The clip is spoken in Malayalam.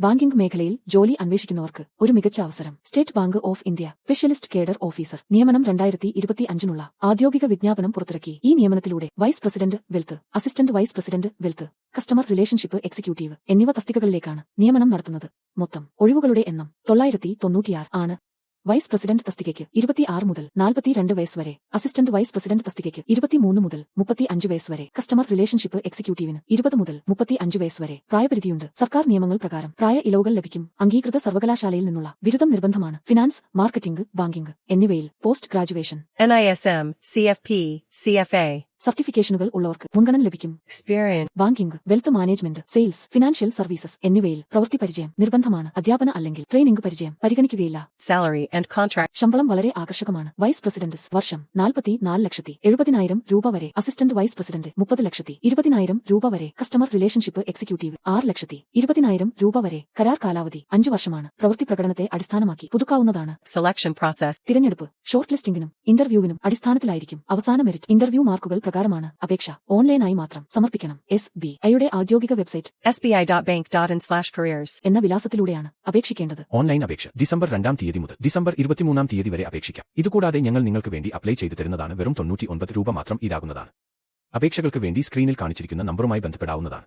ബാങ്കിംഗ് മേഖലയിൽ ജോലി അന്വേഷിക്കുന്നവർക്ക് ഒരു മികച്ച അവസരം. State Bank of India specialist cadre officer നിയമനം രണ്ടായിരത്തി ഇരുപത്തി അഞ്ചിനുള്ള ഔദ്യോഗിക വിജ്ഞാപനം പുറത്തിറക്കി. ഈ നിയമനത്തിലൂടെ vice president wealth assistant vice president wealth customer relationship executive എന്നിവ തസ്തികകളിലേക്കാണ് നിയമനം നടത്തുന്നത്. മൊത്തം ഒഴിവുകളുടെ എണ്ണം തൊള്ളായിരത്തി തൊണ്ണൂറ്റിയാറ് ആണ്. വൈസ് പ്രസിഡന്റ് തസ്തികയ്ക്ക് ഇരുപത്തിയാറ് മുതൽ നാൽപ്പത്തിരണ്ട് വയസ്സ് വരെ അസിസ്റ്റന്റ് വൈസ് പ്രസിഡന്റ് തസ്തികയ്ക്ക് ഇരുപത്തിമൂന്ന് മുതൽ മുപ്പത്തി അഞ്ച് വയസ്സ് വരെ കസ്റ്റമർ റിലേഷൻഷിപ്പ് എക്സിക്യൂട്ടീവിന് ഇരുപത് മുതൽ മുപ്പത്തി അഞ്ച് വയസ്സ് വരെ പ്രായപരിധിയുണ്ട്. സർക്കാർ നിയമങ്ങൾ പ്രകാരം പ്രായ ഇലവുകൾ ലഭിക്കും. അംഗീകൃത സർവകലാശാലയിൽ നിന്നുള്ള ബിരുദം നിർബന്ധമാണ്. ഫിനാൻസ് മാർക്കറ്റിംഗ് ബാങ്കിംഗ് എന്നിവയിൽ post graduation. N I S M C F P C F CFA, സർട്ടിഫിക്കേഷനുകൾ ഉള്ളവർക്ക് മുൻഗണന ലഭിക്കും. Experience banking wealth management sales financial services എന്നിവയിൽ പ്രവൃത്തി പരിചയം നിർബന്ധമാണ്. അധ്യാപന അല്ലെങ്കിൽ ട്രെയിനിംഗ് പരിചയം പരിഗണിക്കുകയില്ല. സാലറി ആൻഡ് കോൺട്രാക്ട് ശമ്പളം വളരെ ആകർഷകമാണ്. വൈസ് പ്രസിഡന്റ് വർഷം നാൽപ്പത്തി നാല് ലക്ഷത്തി എഴുപതിനായിരം രൂപ വരെ. അസിസ്റ്റന്റ് വൈസ് പ്രസിഡന്റ് മുപ്പത് ലക്ഷത്തി ഇരുപതിനായിരം രൂപ വരെ. കസ്റ്റമർ റിലേഷൻഷിപ്പ് എക്സിക്യൂട്ടീവ് ആറ് ലക്ഷത്തി ഇരുപതിനായിരം രൂപ വരെ. കരാർ കാലാവധി അഞ്ചു വർഷമാണ്. പ്രവൃത്തി പ്രകടനത്തെ അടിസ്ഥാനമാക്കി പുതുക്കാവുന്നതാണ്. സെലക്ഷൻ പ്രോസസ് തിരഞ്ഞെടുപ്പ് ഷോർട്ട് ലിസ്റ്റിംഗിനും ഇന്റർവ്യൂവിനും അടിസ്ഥാനത്തിലായിരിക്കും. അവസാന മെറിറ്റ് ഇന്റർവ്യൂ മാർക്കുകൾ പ്രകാരമാണ്. അപേക്ഷ ഓൺലൈനായി മാത്രം സമർപ്പിക്കണം. എസ് ബി ഐയുടെ ഔദ്യോഗിക വെബ്സൈറ്റ് sbi.bank.in സ്ലാഷ് careers. എന്ന വിലാസത്തിലൂടെയാണ് അപേക്ഷിക്കേണ്ടത്. ഓൺലൈൻ അപേക്ഷ ഡിസംബർ രണ്ടാം തീയതി മുതൽ ഡിസംബർ ഇരുപത്തിമൂന്നാം തീയതി വരെ അപേക്ഷിക്കാം. ഇതുകൂടാതെ ഞങ്ങൾ നിങ്ങൾക്ക് വേണ്ടി അപ്ലൈ ചെയ്തു തരുന്നതാണ് വെറും തൊണ്ണൂറ്റി ഒൻപത് രൂപ മാത്രം ഈടാകുന്നതാണ് അപേക്ഷകൾക്ക് വേണ്ടി സ്ക്രീനിൽ കാണിച്ചിരിക്കുന്ന നമ്പറുമായി ബന്ധപ്പെടാവുന്നതാണ്.